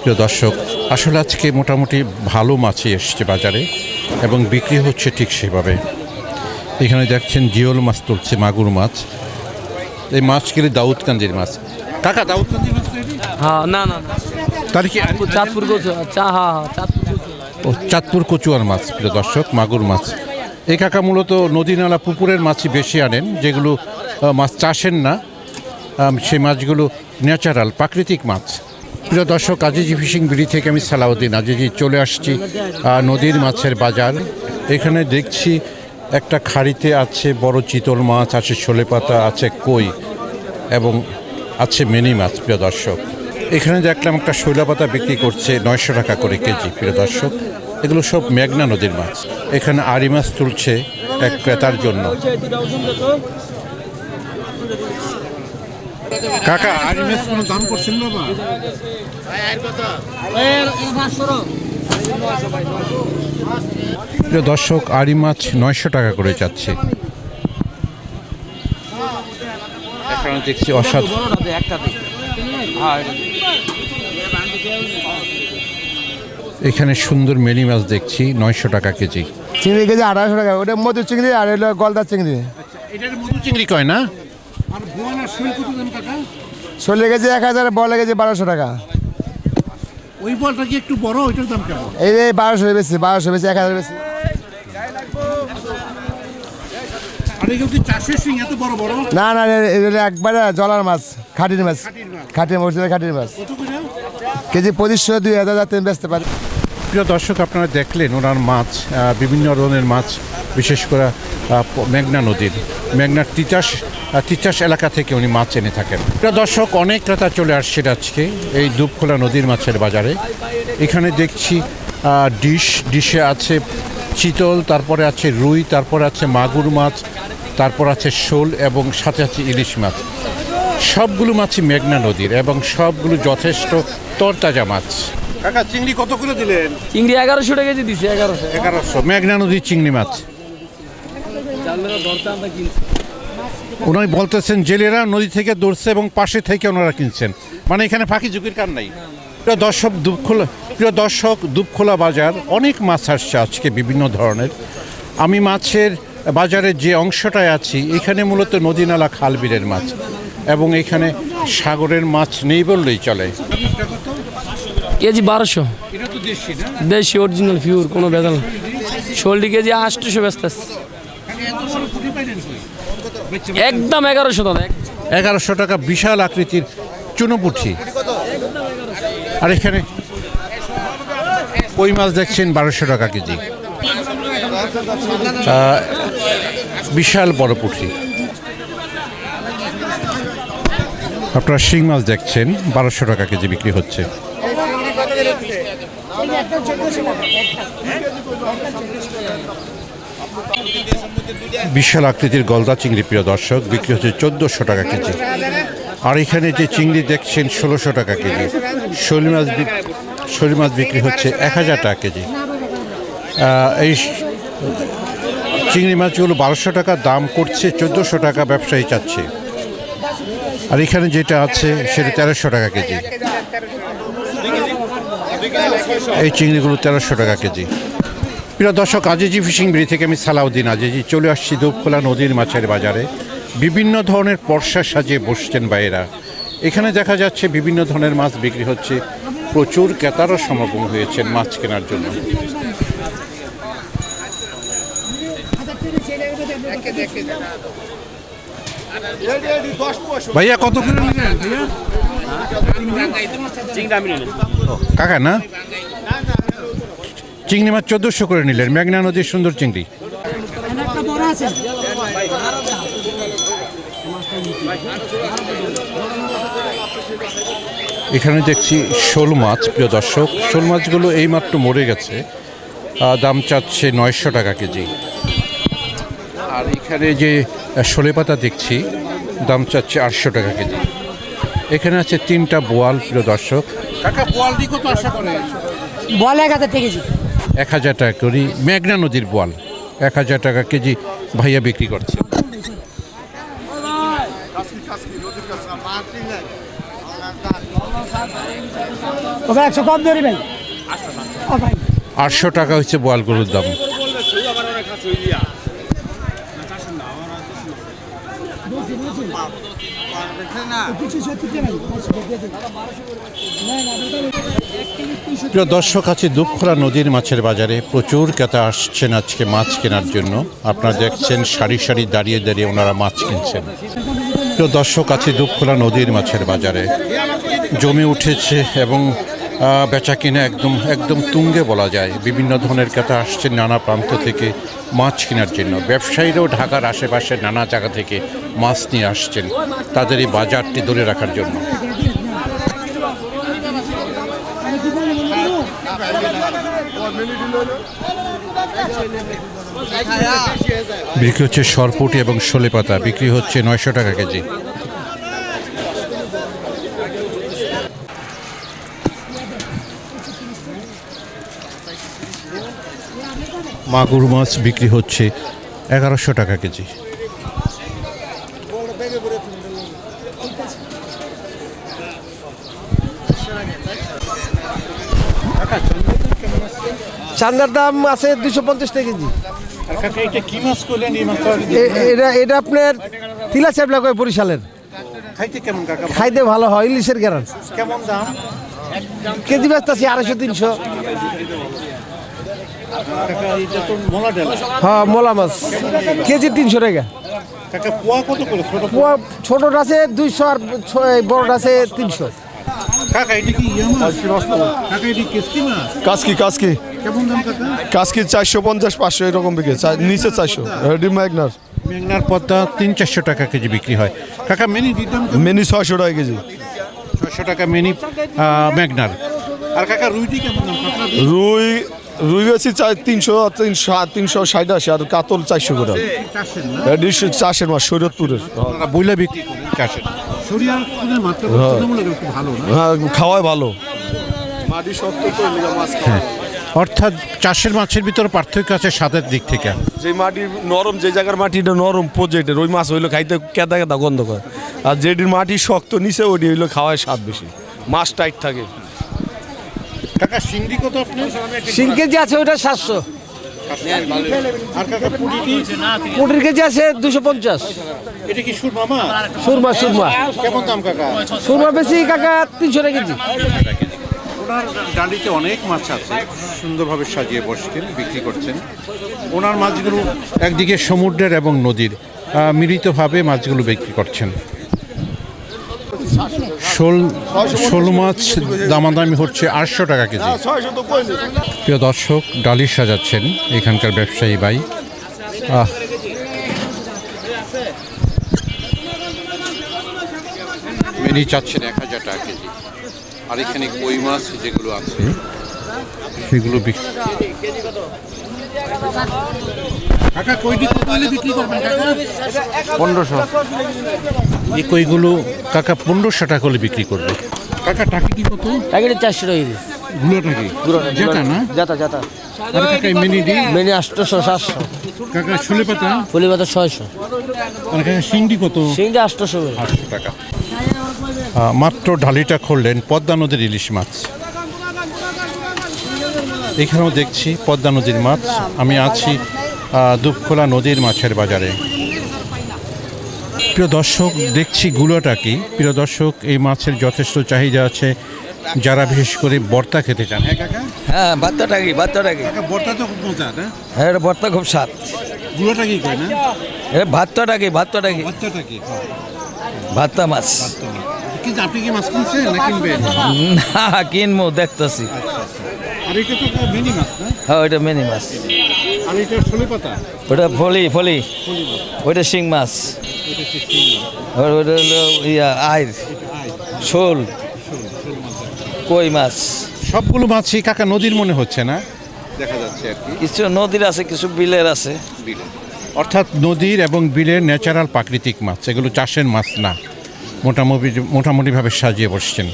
প্রিয় দর্শক আসলে আজকে মোটামুটি ভালো মাছই এসছে বাজারে এবং বিক্রি হচ্ছে ঠিক সেভাবে। এখানে দেখছেন জিওল মাছ তুলছে মাগুর মাছ। এই মাছ গেলে দাউদকান্দির মাছ। কাকা দাউদকান্দির মাছ হ্যাঁ না না তাহলে কি চাঁদপুর হ্যাঁ চাঁদপুর ও চাঁদপুর কচুয়ার মাছ প্রিয় দর্শক মাগুর মাছ। এই কাকা মূলত নদী নালা পুকুরের মাছই বেশি আনেন যেগুলো মাছ চাষেন না। সেই মাছগুলো ন্যাচারাল প্রাকৃতিক মাছ। প্রিয় দর্শক, আজিজি ফিশিং বিড়ি থেকে আমি সালাউদ্দিন আজিজি চলে আসছি নদীর মাছের বাজার। এখানে দেখছি একটা খাড়িতে আছে বড় চিতল মাছ, আছে ছোলে পাতা, আছে কই এবং আছে মিনি মাছ, প্রিয় দর্শক। এখানে দেখলাম একটা শৈলা পাতা বিক্রি করছে নয়শো টাকা করে কেজি, প্রিয় দর্শক। এগুলো সব মেঘনা নদীর মাছ। এখানে আড়ি মাছ তুলছে এক ক্রেতার জন্য। কাকা কোনো দাম করছেন বাবা প্রিয় দর্শক আড়ি মাছ নয়শো টাকা করে যাচ্ছে। এখানে দেখছি অসাধারণ এখানে সুন্দর মেনি মাছ দেখছি নয়শো টাকা কেজি। চিংড়ি কেজি আড়াইশো টাকা ওটা মধু চিংড়ি আর হলো গলদা চিংড়ি। এটার মধু চিংড়ি কয় না? শৈল কেজি এক হাজার বলে কেজি বারোশো টাকা। ওই বলটা কি একটু বড় ওইটার দাম কেমন? এই যে বারোশো বেশি বারোশো বেশি এক হাজার বেশি। এগুলো না না এ- এটা একবারে জলার মাছ খাটির মাছ। খাটির মসজিদের খাটির মাছ। কেজি পঁচিশশো দুই হাজার যাতে বেচতে পারে। প্রিয় দর্শক, আপনারা দেখলেন ওনার মাছ বিভিন্ন ধরনের মাছ, বিশেষ করে মেঘনা নদীর। মেঘনার তিতাস তিতাস এলাকা থেকে উনি মাছ এনে থাকেন। প্রিয় দর্শক, অনেক ক্রেতা চলে আসছে আজকে এই দুপখোলা নদীর মাছের বাজারে। এখানে দেখছি ডিশ, ডিশে আছে চিতল, তারপরে আছে রুই, তারপরে আছে মাগুর মাছ, তারপর আছে শোল এবং সাথে আছে ইলিশ মাছ। সবগুলো মাছই মেঘনা নদীর এবং সবগুলো যথেষ্ট তরতাজা মাছ। কাকা চিংড়ি কত করে দিলেন? চিংড়ি এগারোশো টাকা কেজি দিছে এগারোশো। এগারোশো। মেঘনা নদীর চিংড়ি মাছ। উনি বলতেছেন জেলেরা নদী থেকে দৌড়ছে এবং পাশে থেকে ওনারা কিনছেন। মানে এখানে ফাঁকি ঝুঁকির কার নাই। প্রিয় দর্শক দুপখোলা প্রিয় দর্শক দুপখোলা বাজার অনেক মাছ আসছে আজকে বিভিন্ন ধরনের। আমি মাছের বাজারের যে অংশটায় আছি এখানে মূলত নদী নালা খাল বিলের মাছ এবং এখানে সাগরের মাছ নেই বললেই চলে। কেজি বারোশো। দেশি অরিজিনাল পিওর কোনো বেদাল শোলটি কেজি আটশোশো ব্যস্ত একদম এগারোশো দাদা এগারোশো টাকা বিশাল আকৃতির চুনোপুঠি। আর এখানে কই মাছ দেখছেন? বারোশো টাকা কেজি। বিশাল বড় পুঠি। আপনারা শিং মাছ দেখছেন, বারোশো টাকা কেজি বিক্রি হচ্ছে। বিশাল আকৃতির গলদা চিংড়ি, প্রিয় দর্শক, বিক্রি হচ্ছে চোদ্দোশো টাকা কেজি। আর এখানে যে চিংড়ি দেখছেন, ষোলোশো টাকা কেজি। শোল মাছ শোল মাছ বিক্রি হচ্ছে এক হাজার টাকা কেজি। এই চিংড়ি মাছগুলো বারোশো টাকা, দাম করছে চোদ্দোশো টাকা, ব্যবসায়ী চাচ্ছে। আর এখানে যেটা আছে, সেটা তেরোশো টাকা কেজি। এই চিংড়িগুলো তেরোশো টাকা কেজি। প্রিয় দর্শক, আজিজি ফিশিং বিড়ি থেকে আমি সালাউদ্দিন আজিজি চলে আসছি দুপখোলা নদীর মাছের বাজারে। বিভিন্ন ধরনের পর্সা সাজিয়ে বসছেন বাইরা এখানে দেখা যাচ্ছে বিভিন্ন ধরনের মাছ বিক্রি হচ্ছে। প্রচুর ক্রেতারও সমাগম হয়েছেন মাছ কেনার জন্য। ভাইয়া, কত করে নিলেন? ভাইয়া কাকা, না? চিংড়ি মাছ চোদ্দোশো করে নিলেন। মেঘনা নদীর সুন্দর চিংড়ি। এখানে দেখছি শোল মাছ, প্রিয় দর্শক। শোল মাছগুলো এইমাত্র মরে গেছে। দাম চাচ্ছে নয়শো টাকা কেজি। আর এখানে যে শোলে পাতা দেখছি, দাম চাচ্ছে আটশো টাকা কেজি। এখানে আছে তিনটা বোয়াল প্রিয় দর্শক। কাকা বোয়াল দিয়ে কত আশা করে? বলে এক হাজার কেজি। এক হাজার টাকা করি মেঘনা নদীর বোয়াল। এক হাজার টাকা কেজি ভাইয়া বিক্রি করছে। ও ভাই একশো কম ধরি ভাই আটশো টাকা হচ্ছে বোয়াল গরুর দাম। প্রিয় দর্শক, আছে দুপখোলা নদীর মাছের বাজারে। প্রচুর ক্রেতা আসছেন আজকে মাছ কেনার জন্য। আপনারা দেখছেন সারি সারি দাঁড়িয়ে দাঁড়িয়ে ওনারা মাছ কিনছেন। প্রিয় দর্শক, আছে দুপখোলা নদীর মাছের বাজারে। জমে উঠেছে এবং বেচা কিনা একদম একদম তুঙ্গে বলা যায়। বিভিন্ন ধরনের ক্রেতা আসছেন নানা প্রান্ত থেকে মাছ কেনার জন্য। ব্যবসায়ীরাও ঢাকার আশেপাশে নানা জায়গা থেকে মাছ নিয়ে আসছেন তাদের এই বাজারটি ধরে রাখার জন্য। বিক্রি হচ্ছে সরপুটি এবং শোলে পাতা বিক্রি হচ্ছে নয়শো টাকা কেজি। মাগুর মাছ বিক্রি হচ্ছে এগারোশো টাকা কেজি। চান্দার দাম আছে দুশো পঞ্চাশ টাকা কেজি। এটা এটা এটা আপনার তিলা চাপলা কয় বরিশালের। খাইতে খাইতে ভালো হয় ইলিশের গ্যারান। কেমন দাম? কেজি ব্যস্ত আছে আড়াইশো তিনশো কাকা এটা তো মোলা ডালা হ্যাঁ মোলা মাছ। কেজি তিনশো টাকা। পোয়া কত করে? ছোটটা আছে দুইশো আর বড়টা আছে তিনশো। কেসকি কাসকি কাসকি। চারশো পঞ্চাশ পাঁচশো এরকম বিক্রি নিচে চারশো। রেডি ম্যাগনার। মেঘনার পদ্মা তিন চারশো টাকা কেজি বিক্রি হয়। কাকা মিনি দিতাম মিনি ছয়শো টাকা কেজি। ছশো টাকা মিনি মেঘনার আর কাকা রুইটি কেমন রুই রুই বেশি চাই তিনশো তিনশো তিনশো ষাট আসে আর কাতল চারশো করে চাষের চাষের মাছ শরীয়তপুরের আপনারা বইলা বিক্রি চাষের। না? হ্যাঁ খাওয়াই ভালো। মাটি শক্ত তো মাছ অর্থাৎ চাষের মাছের ভিতরে পার্থক্য আছে স্বাদের দিক থেকে। যে মাটি নরম যে জায়গার মাটিটা নরম প্রজেক্টের ওই মাছ হইল খাইতে কেদা কেদা গন্ধ করে। আর যেটির মাটি শক্ত নিচে ওইটি হইল খাওয়ায় স্বাদ বেশি। মাছ টাইট থাকে। কাকা সিংড়ি কত আপনি তিন কেজি আছে ওইটা সাতশো। আর কাকা পুটিটি পুটির কেজি আছে দুশো পঞ্চাশ। এটা কি সুরমা মাছ সুরমা সুরমা। কেমন দাম কাকা? সুরমা বেশি কাকা তিনশো টাকা কেজি। ওনার ডালিতে অনেক মাছ আছে সুন্দরভাবে সাজিয়ে বসছেন বিক্রি করছেন। ওনার মাছগুলো একদিকে সমুদ্রের এবং নদীর মিলিতভাবে মাছগুলো বিক্রি করছেন। শোল শোল মাছ দামাদামি হচ্ছে আটশো টাকা কেজি। প্রিয় দর্শক ডালি সাজাচ্ছেন এখানকার ব্যবসায়ী ভাই। আহ মেনি চাচ্ছেন এক হাজার টাকা কেজি। আর এখানে কই মাছ যেগুলো আছে? সেগুলো পনেরোশো। এই কইগুলো কাকা পনেরোশো টাকা হলে বিক্রি করবে। কাকা টাকা কি কত? টাকাটা চারশো টাকা না? আর কাকা মিনি ডি মেনে সাতশো। কাকা শুলে পাতা? ফুলি পাতা ছয়শো। আর কাকা সিংড়ি কত? সিংটা আটশোশো আটশো টাকা। মাত্র ঢালিটা খুললেন পদ্মা নদীর ইলিশ মাছ। এখানেও দেখছি পদ্মা নদীর মাছ। আমি আছি দুপখোলা নদীর মাছের বাজারে। প্রিয় দর্শক দেখছি গুলোটা কি? প্রিয় দর্শক এই মাছের যথেষ্ট চাহিদা আছে। যারা বিশেষ করে বর্তা খেতে চান হ্যাঁ কাকা? হ্যাঁ কি? ভাতটা কি? বর্তা তো খুব মজা না হ্যাঁ এটা ভর্তা খুব স্বাদ। গুলোটা কি কয় না? ভাতটা কি? ভাতটা কি? ভাতটা মাছ। কি আপনি কি মাছ কিনছেন না কিনবেন? না কিনবো দেখতেছি। আর এটা তো মিনি মাছ না? হ্যাঁ ওইটা মিনি মাছ। আর এটা ষোলো পাতা? ওটা ফলি ফলি। ওইটা শিং মাছ। ওইটা হলো ইয়া আইর। শোল। কই মাছ? সবগুলো মাছই কাকা নদীর মনে হচ্ছে না? দেখা যাচ্ছে আর কি। কিছু নদীর আছে কিছু বিলের আছে। অর্থাৎ নদীর এবং বিলের ন্যাচারাল প্রাকৃতিক মাছ এগুলো চাষের মাছ না। মোটামুটি মোটামুটিভাবে সাজিয়ে বসছেন।